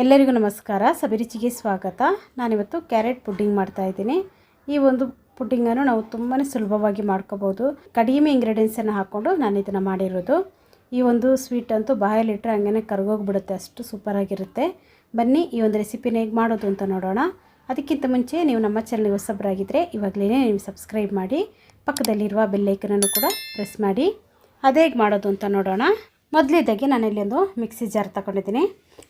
ಎಲ್ಲರಿಗೂ ನಮಸ್ಕಾರ. ಸಬಿರುಚಿಗೆ ಸ್ವಾಗತ. ನಾನಿವತ್ತು ಕ್ಯಾರೆಟ್ ಪುಡ್ಡಿಂಗ್ ಮಾಡ್ತಾ ಇದ್ದೀನಿ. ಈ ಒಂದು ಪುಡ್ಡಿಂಗನ್ನು ನಾವು ತುಂಬಾ ಸುಲಭವಾಗಿ ಮಾಡ್ಕೋಬೋದು. ಕಡಿಮೆ ಇಂಗ್ರೀಡಿಯೆಂಟ್ಸನ್ನು ಹಾಕ್ಕೊಂಡು ನಾನು ಇದನ್ನು ಮಾಡಿರೋದು. ಈ ಒಂದು ಸ್ವೀಟ್ ಅಂತೂ ಬಾಯಲ್ಲಿಟ್ಟರೆ ಹಂಗೆ ಕರ್ಗೋಗ್ಬಿಡುತ್ತೆ. ಅಷ್ಟು ಸೂಪರಾಗಿರುತ್ತೆ ಬನ್ನಿ ಈ ಒಂದು ರೆಸಿಪಿನ ಹೇಗೆ ಮಾಡೋದು ಅಂತ ನೋಡೋಣ. ಅದಕ್ಕಿಂತ ಮುಂಚೆ ನೀವು ನಮ್ಮ ಚಾನಲ್ಗೆ ಹೊಸಬ್ರಾಗಿದ್ದರೆ ಇವಾಗಲೇ ನೀವು ಸಬ್ಸ್ಕ್ರೈಬ್ ಮಾಡಿ. ಪಕ್ಕದಲ್ಲಿರುವ ಬೆಲ್ಲೈಕನನ್ನು ಕೂಡ ಪ್ರೆಸ್ ಮಾಡಿ. ಅದೇ ಹೇಗೆ ಮಾಡೋದು ಅಂತ ನೋಡೋಣ. ಮೊದಲೇದಾಗಿ ನಾನು ಇಲ್ಲಿ ಒಂದು ಮಿಕ್ಸಿ ಜಾರ್ ತಗೊಂಡಿದ್ದೀನಿ.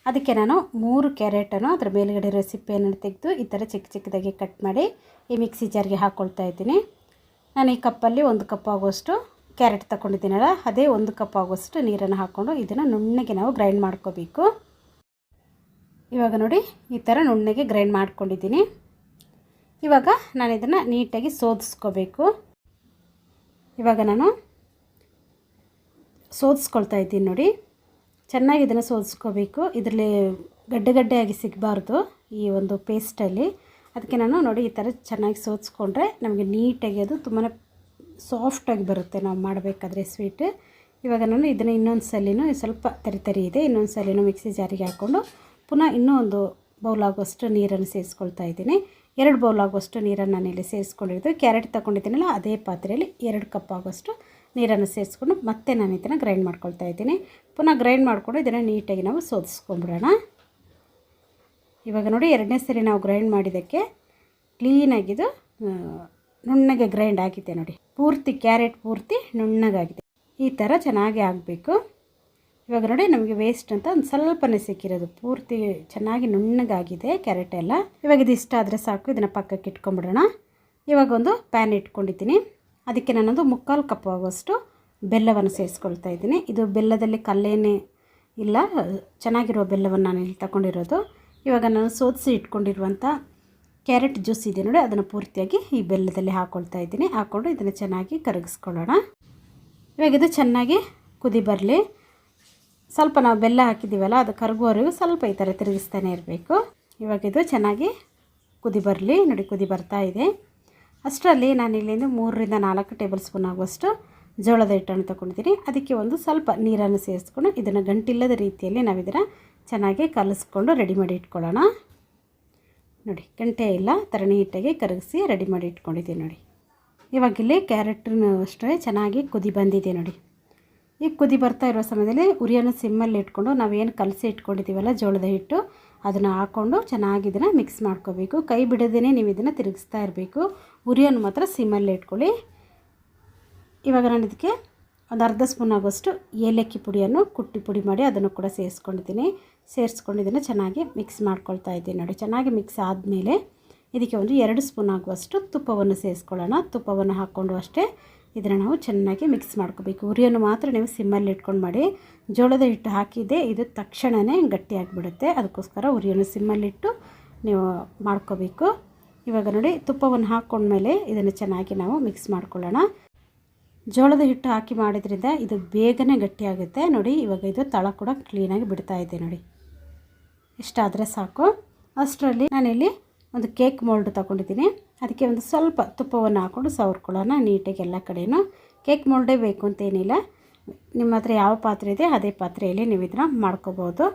ಅದಕ್ಕೆ ನಾನು ಮೂರು ಕ್ಯಾರೆಟನ್ನು ಅದರ ಮೇಲುಗಡೆ ರೆಸಿಪಿಯನ್ನು ತೆಗೆದು ಈ ಥರ ಚಿಕ್ಕ ಚಿಕ್ಕದಾಗಿ ಕಟ್ ಮಾಡಿ ಈ ಮಿಕ್ಸಿ ಜಾರ್ಗೆ ಹಾಕ್ಕೊಳ್ತಾ ಇದ್ದೀನಿ. ನಾನು ಈ ಕಪ್ಪಲ್ಲಿ ಒಂದು ಕಪ್ ಆಗುವಷ್ಟು ಕ್ಯಾರೆಟ್ ತಗೊಂಡಿದ್ದೀನಲ್ಲ, ಅದೇ ಒಂದು ಕಪ್ ಆಗುವಷ್ಟು ನೀರನ್ನು ಹಾಕ್ಕೊಂಡು ಇದನ್ನು ನುಣ್ಣಗೆ ನಾವು ಗ್ರೈಂಡ್ ಮಾಡ್ಕೋಬೇಕು. ಇವಾಗ ನೋಡಿ, ಈ ಥರ ನುಣ್ಣಗೆ ಗ್ರೈಂಡ್ ಮಾಡ್ಕೊಂಡಿದ್ದೀನಿ. ಇವಾಗ ನಾನು ಇದನ್ನು ನೀಟಾಗಿ ಸೋದಿಸ್ಕೋಬೇಕು. ಇವಾಗ ನಾನು ಸೋದಿಸ್ಕೊಳ್ತಾ ಇದ್ದೀನಿ ನೋಡಿ. ಚೆನ್ನಾಗಿ ಇದನ್ನು ಸೋದಿಸ್ಕೋಬೇಕು. ಇದರಲ್ಲಿ ಗಡ್ಡೆಗಡ್ಡೆಯಾಗಿ ಸಿಗಬಾರ್ದು ಈ ಒಂದು ಪೇಸ್ಟಲ್ಲಿ. ಅದಕ್ಕೆ ನಾನು ನೋಡಿ ಈ ಥರ ಚೆನ್ನಾಗಿ ಸೋದಿಸ್ಕೊಂಡ್ರೆ ನಮಗೆ ನೀಟಾಗಿ ಅದು ತುಂಬಾ ಸಾಫ್ಟಾಗಿ ಬರುತ್ತೆ ನಾವು ಮಾಡಬೇಕಾದ್ರೆ ಸ್ವೀಟ್. ಇವಾಗ ನಾನು ಇದನ್ನು ಇನ್ನೊಂದು ಸಲಿನೂ ಸ್ವಲ್ಪ ತರಿ ತರಿ ಇದೆ, ಇನ್ನೊಂದು ಸಲಿನೂ ಮಿಕ್ಸಿ ಜಾರಿಗೆ ಹಾಕ್ಕೊಂಡು ಪುನಃ ಇನ್ನೂ ಒಂದು ಬೌಲ್ ಆಗುವಷ್ಟು ನೀರನ್ನು ಸೇರಿಸ್ಕೊಳ್ತಾ ಇದ್ದೀನಿ. ಎರಡು ಬೌಲ್ ಆಗುವಷ್ಟು ನೀರನ್ನು ನಾನಿಲ್ಲಿ ಸೇರಿಸ್ಕೊಂಡಿದ್ದು ಕ್ಯಾರೆಟ್ ತಗೊಂಡಿದ್ದೀನಲ್ಲ, ಅದೇ ಪಾತ್ರೆಯಲ್ಲಿ ಎರಡು ಕಪ್ ಆಗುವಷ್ಟು ನೀರನ್ನು ಸೇರಿಸ್ಕೊಂಡು ಮತ್ತೆ ನಾನು ಇದನ್ನು ಗ್ರೈಂಡ್ ಮಾಡ್ಕೊಳ್ತಾ ಇದ್ದೀನಿ. ಪುನಃ ಗ್ರೈಂಡ್ ಮಾಡಿಕೊಂಡು ಇದನ್ನು ನೀಟಾಗಿ ನಾವು ಸೋದಿಸ್ಕೊಂಬಿಡೋಣ ಇವಾಗ ನೋಡಿ ಎರಡನೇ ಸರಿ ನಾವು ಗ್ರೈಂಡ್ ಮಾಡಿದ್ದಕ್ಕೆ ಕ್ಲೀನಾಗಿದ್ದು ನುಣ್ಣಗೆ ಗ್ರೈಂಡ್ ಆಗಿದೆ ನೋಡಿ. ಪೂರ್ತಿ ಕ್ಯಾರೆಟ್ ಪೂರ್ತಿ ನುಣ್ಣಗಾಗಿದೆ. ಈ ಥರ ಚೆನ್ನಾಗಿ ಆಗಬೇಕು. ಇವಾಗ ನೋಡಿ ನಮಗೆ ವೇಸ್ಟ್ ಅಂತ ಒಂದು ಸ್ವಲ್ಪನೇ ಸಿಕ್ಕಿರೋದು. ಪೂರ್ತಿ ಚೆನ್ನಾಗಿ ನುಣ್ಣಗಾಗಿದೆ ಕ್ಯಾರೆಟ್ ಎಲ್ಲ ಇವಾಗ ಇದು ಇಷ್ಟ ಆದರೆ ಸಾಕು, ಇದನ್ನು ಪಕ್ಕಕ್ಕೆ ಇಟ್ಕೊಂಬಿಡೋಣ ಇವಾಗ ಒಂದು ಪ್ಯಾನ್ ಇಟ್ಕೊಂಡಿದ್ದೀನಿ. ಅದಕ್ಕೆ ನಾನೊಂದು ಮುಕ್ಕಾಲು ಕಪ್ ಆಗುವಷ್ಟು ಬೆಲ್ಲವನ್ನು ಸೇರಿಸ್ಕೊಳ್ತಾ ಇದ್ದೀನಿ. ಇದು ಬೆಲ್ಲದಲ್ಲಿ ಕಲ್ಲೇನೇ ಇಲ್ಲ, ಚೆನ್ನಾಗಿರೋ ಬೆಲ್ಲವನ್ನು ನಾನು ಇಲ್ಲಿ ತಗೊಂಡಿರೋದು. ಇವಾಗ ನಾನು ಸೋದಿಸಿ ಇಟ್ಕೊಂಡಿರುವಂಥ ಕ್ಯಾರೆಟ್ ಜ್ಯೂಸ್ ಇದೆ ನೋಡಿ, ಅದನ್ನು ಪೂರ್ತಿಯಾಗಿ ಈ ಬೆಲ್ಲದಲ್ಲಿ ಹಾಕ್ಕೊಳ್ತಾ ಇದ್ದೀನಿ. ಹಾಕ್ಕೊಂಡು ಇದನ್ನು ಚೆನ್ನಾಗಿ ಕರಗಿಸ್ಕೊಳ್ಳೋಣ. ಇವಾಗ ಇದು ಚೆನ್ನಾಗಿ ಕುದಿ ಬರಲಿ. ಸ್ವಲ್ಪ ನಾವು ಬೆಲ್ಲ ಹಾಕಿದ್ದೀವಲ್ಲ, ಅದು ಕರಗುವವರೆಗೂ ಸ್ವಲ್ಪ ಈ ಥರ ತಿರುಗಿಸ್ತಾನೆ ಇರಬೇಕು. ಇವಾಗ ಇದು ಚೆನ್ನಾಗಿ ಕುದಿ ಬರಲಿ. ನೋಡಿ, ಕುದಿ ಬರ್ತಾ ಇದೆ. ಅಷ್ಟರಲ್ಲಿ ನಾನು ಇಲ್ಲಿಂದ ಮೂರರಿಂದ ನಾಲ್ಕು ಟೇಬಲ್ ಸ್ಪೂನ್ ಆಗುವಷ್ಟು ಜೋಳದ ಹಿಟ್ಟನ್ನು ತೊಗೊಂಡಿದ್ದೀನಿ. ಅದಕ್ಕೆ ಒಂದು ಸ್ವಲ್ಪ ನೀರನ್ನು ಸೇರಿಸ್ಕೊಂಡು ಇದನ್ನು ಗಂಟಿಲ್ಲದ ರೀತಿಯಲ್ಲಿ ನಾವು ಇದನ್ನು ಚೆನ್ನಾಗಿ ಕಲಿಸ್ಕೊಂಡು ರೆಡಿ ಮಾಡಿ ಇಟ್ಕೊಳ್ಳೋಣ. ನೋಡಿ, ಗಂಟೆ ಇಲ್ಲ ಥರ ಹಿಟ್ಟಿಗೆ ಕರಗಿಸಿ ರೆಡಿ ಮಾಡಿ ಇಟ್ಕೊಂಡಿದ್ದೀನಿ ನೋಡಿ. ಇವಾಗಿಲ್ಲಿ ಇಲ್ಲಿ ಕ್ಯಾರೆಟನ್ನು ಅಷ್ಟೇ ಚೆನ್ನಾಗಿ ಕುದಿ ಬಂದಿದೆ ನೋಡಿ. ಈಗ ಕುದಿ ಬರ್ತಾ ಇರೋ ಸಮಯದಲ್ಲಿ ಉರಿಯನ್ನು ಸಿಮ್ಮಲ್ಲಿ ಇಟ್ಕೊಂಡು ನಾವೇನು ಕಲಸಿ ಇಟ್ಕೊಂಡಿದ್ದೀವಲ್ಲ ಜೋಳದ ಹಿಟ್ಟು, ಅದನ್ನು ಹಾಕ್ಕೊಂಡು ಚೆನ್ನಾಗಿ ಇದನ್ನು ಮಿಕ್ಸ್ ಮಾಡ್ಕೋಬೇಕು. ಕೈ ಬಿಡದೇ ನೀವು ಇದನ್ನು ತಿರುಗಿಸ್ತಾ ಇರಬೇಕು. ಉರಿಯನ್ನು ಮಾತ್ರ ಸಿಮ್ಮಲ್ಲಿ ಇಟ್ಕೊಳ್ಳಿ. ಇವಾಗ ನಾನು ಇದಕ್ಕೆ ಒಂದು ಅರ್ಧ ಸ್ಪೂನ್ ಆಗೋಷ್ಟು ಏಲಕ್ಕಿ ಪುಡಿಯನ್ನು ಕುಟ್ಟಿ ಪುಡಿ ಮಾಡಿ ಅದನ್ನು ಕೂಡ ಸೇರಿಸ್ಕೊಂಡಿದ್ದೀನಿ. ಸೇರಿಸ್ಕೊಂಡು ಇದನ್ನು ಚೆನ್ನಾಗಿ ಮಿಕ್ಸ್ ಮಾಡ್ಕೊಳ್ತಾ ಇದ್ದೀನಿ ನೋಡಿ. ಚೆನ್ನಾಗಿ ಮಿಕ್ಸ್ ಆದಮೇಲೆ ಇದಕ್ಕೆ ಒಂದು ಎರಡು ಸ್ಪೂನ್ ಆಗುವಷ್ಟು ತುಪ್ಪವನ್ನು ಸೇರಿಸ್ಕೊಳ್ಳೋಣ. ತುಪ್ಪವನ್ನು ಹಾಕ್ಕೊಂಡು ಅಷ್ಟೇ ಇದನ್ನು ನಾವು ಚೆನ್ನಾಗಿ ಮಿಕ್ಸ್ ಮಾಡ್ಕೋಬೇಕು. ಉರಿಯನ್ನು ಮಾತ್ರ ನೀವು ಸಿಮ್ಮಲ್ಲಿ ಇಟ್ಕೊಂಡು ಮಾಡಿ, ಜೋಳದ ಹಿಟ್ಟು ಹಾಕಿದ್ದೆ, ಇದು ತಕ್ಷಣವೇ ಗಟ್ಟಿಯಾಗಿಬಿಡುತ್ತೆ ಅದಕ್ಕೋಸ್ಕರ ಉರಿಯನ್ನು ಸಿಮ್ಮಲ್ಲಿಟ್ಟು ನೀವು ಮಾಡ್ಕೋಬೇಕು. ಇವಾಗ ನೋಡಿ, ತುಪ್ಪವನ್ನು ಹಾಕ್ಕೊಂಡ್ಮೇಲೆ ಇದನ್ನು ಚೆನ್ನಾಗಿ ನಾವು ಮಿಕ್ಸ್ ಮಾಡ್ಕೊಳ್ಳೋಣ. ಜೋಳದ ಹಿಟ್ಟು ಹಾಕಿ ಮಾಡಿದ್ರಿಂದ ಇದು ಬೇಗನೆ ಗಟ್ಟಿಯಾಗುತ್ತೆ ನೋಡಿ, ಇವಾಗ ಇದು ತಳ ಕೂಡ ಕ್ಲೀನಾಗಿ ಬಿಡ್ತಾ ಇದೆ ನೋಡಿ. ಇಷ್ಟಾದರೆ ಸಾಕು. ಅಷ್ಟರಲ್ಲಿ ನಾನಿಲ್ಲಿ ಒಂದು ಕೇಕ್ ಮೋಲ್ಡ್ ತಗೊಂಡಿದ್ದೀನಿ. ಅದಕ್ಕೆ ಒಂದು ಸ್ವಲ್ಪ ತುಪ್ಪವನ್ನು ಹಾಕ್ಕೊಂಡು ಸವರ್ಕೊಳ್ಳೋಣ ನೀಟಾಗಿ ಎಲ್ಲ ಕಡೆಯೂ ಕೇಕ್ ಮೋಲ್ಡೇ ಬೇಕು ಅಂತೇನಿಲ್ಲ ನಿಮ್ಮ ಹತ್ರ ಯಾವ ಪಾತ್ರೆ ಇದೆ ಅದೇ ಪಾತ್ರೆಯಲ್ಲಿ ನೀವು ಇದನ್ನು ಮಾಡ್ಕೋಬೋದು.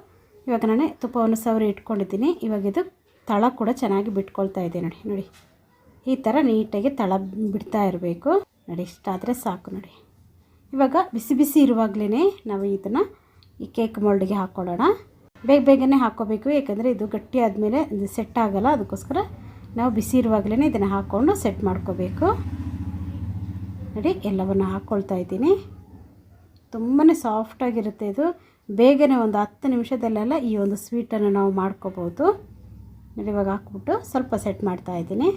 ಇವಾಗ ನಾನೇ ತುಪ್ಪವನ್ನು ಸವರಿ ಇಟ್ಕೊಂಡಿದ್ದೀನಿ. ಇವಾಗ ಇದು ತಳ ಕೂಡ ಚೆನ್ನಾಗಿ ಬಿಟ್ಕೊಳ್ತಾ ಇದೆ ನೋಡಿ ನೋಡಿ. ಈ ಥರ ನೀಟಾಗಿ ತಳ ಬಿಡ್ತಾ ಇರಬೇಕು. ನೋಡಿ, ಇಷ್ಟಾದರೆ ಸಾಕು ನೋಡಿ. ಇವಾಗ ಬಿಸಿ ಬಿಸಿ ಇರುವಾಗಲೇ ನಾವು ಇದನ್ನು ಈ ಕೇಕ್ ಮೋಲ್ಡಿಗೆ ಹಾಕ್ಕೊಳ್ಳೋಣ ಬೇಗ ಬೇಗನೆ ಹಾಕ್ಕೋಬೇಕು ಯಾಕಂದರೆ ಇದು ಗಟ್ಟಿ ಆದಮೇಲೆ ಇದು ಸೆಟ್ ಆಗೋಲ್ಲ. ಅದಕ್ಕೋಸ್ಕರ ನಾವು ಬಿಸಿ ಇರುವಾಗಲೇ ಇದನ್ನು ಹಾಕ್ಕೊಂಡು ಸೆಟ್ ಮಾಡ್ಕೋಬೇಕು. ನೋಡಿ, ಎಲ್ಲವನ್ನು ಹಾಕ್ಕೊಳ್ತಾ ಇದ್ದೀನಿ. ತುಂಬಾ ಸಾಫ್ಟಾಗಿರುತ್ತೆ ಇದು. ಬೇಗನೆ ಒಂದು ಹತ್ತು ನಿಮಿಷದಲ್ಲೆಲ್ಲ ಈ ಒಂದು ಸ್ವೀಟನ್ನು ನಾವು ಮಾಡ್ಕೋಬೋದು ನೋಡಿ, ಇವಾಗ ಹಾಕ್ಬಿಟ್ಟು ಸ್ವಲ್ಪ ಸೆಟ್ ಮಾಡ್ತಾ ಇದ್ದೀನಿ.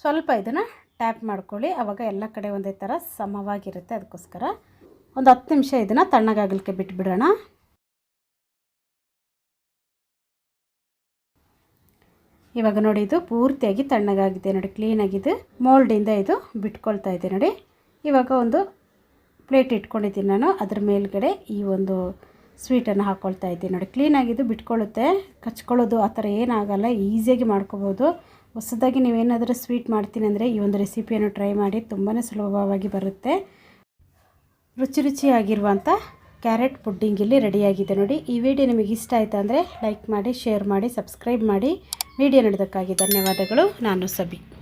ಸ್ವಲ್ಪ ಇದನ್ನು ಟ್ಯಾಪ್ ಮಾಡ್ಕೊಳ್ಳಿ. ಆವಾಗ ಎಲ್ಲ ಕಡೆ ಒಂದೇ ಥರ ಸಮವಾಗಿರುತ್ತೆ. ಅದಕ್ಕೋಸ್ಕರ ಒಂದು ಹತ್ತು ನಿಮಿಷ ಇದನ್ನು ತಣ್ಣಗಾಗಲಿಕ್ಕೆ ಬಿಟ್ಬಿಡೋಣ. ಇವಾಗ ನೋಡಿ ಇದು ಪೂರ್ತಿಯಾಗಿ ತಣ್ಣಗಾಗಿದೆ ನೋಡಿ ಕ್ಲೀನಾಗಿದೆ ಮೋಲ್ಡಿಂದ ಇದು ಬಿಟ್ಕೊಳ್ತಾ ಇದೆ ನೋಡಿ. ಇವಾಗ ಒಂದು ಪ್ಲೇಟ್ ಇಟ್ಕೊಂಡಿದ್ದೀನಿ ನಾನು. ಅದ್ರ ಮೇಲ್ಗಡೆ ಈ ಒಂದು ಸ್ವೀಟನ್ನು ಹಾಕ್ಕೊಳ್ತಾ ಇದ್ದೀನಿ ನೋಡಿ. ಕ್ಲೀನಾಗಿದ್ದು ಬಿಟ್ಕೊಳ್ಳುತ್ತೆ. ಕಚ್ಕೊಳ್ಳೋದು ಆ ಥರ ಏನಾಗಲ್ಲ. ಈಸಿಯಾಗಿ ಮಾಡ್ಕೋಬೋದು. ಹೊಸದಾಗಿ ನೀವೇನಾದರೂ ಸ್ವೀಟ್ ಮಾಡ್ತೀನಿ ಅಂದರೆ ಈ ಒಂದು ರೆಸಿಪಿಯನ್ನು ಟ್ರೈ ಮಾಡಿ ತುಂಬಾ ಸುಲಭವಾಗಿ ಬರುತ್ತೆ. ರುಚಿ ರುಚಿಯಾಗಿರುವಂಥ ಕ್ಯಾರೆಟ್ ಪುಡ್ಡಿಂಗ್ ಇಲ್ಲಿ ರೆಡಿಯಾಗಿದೆ ನೋಡಿ. ಈ ವಿಡಿಯೋ ನಿಮಗೆ ಇಷ್ಟ ಆಯಿತು ಅಂದರೆ ಲೈಕ್ ಮಾಡಿ ಶೇರ್ ಮಾಡಿ ಸಬ್ಸ್ಕ್ರೈಬ್ ಮಾಡಿ. ವಿಡಿಯೋ ನೋಡೋದಕ್ಕಾಗಿ ಧನ್ಯವಾದಗಳು. ನಾನು ಸಬಿ.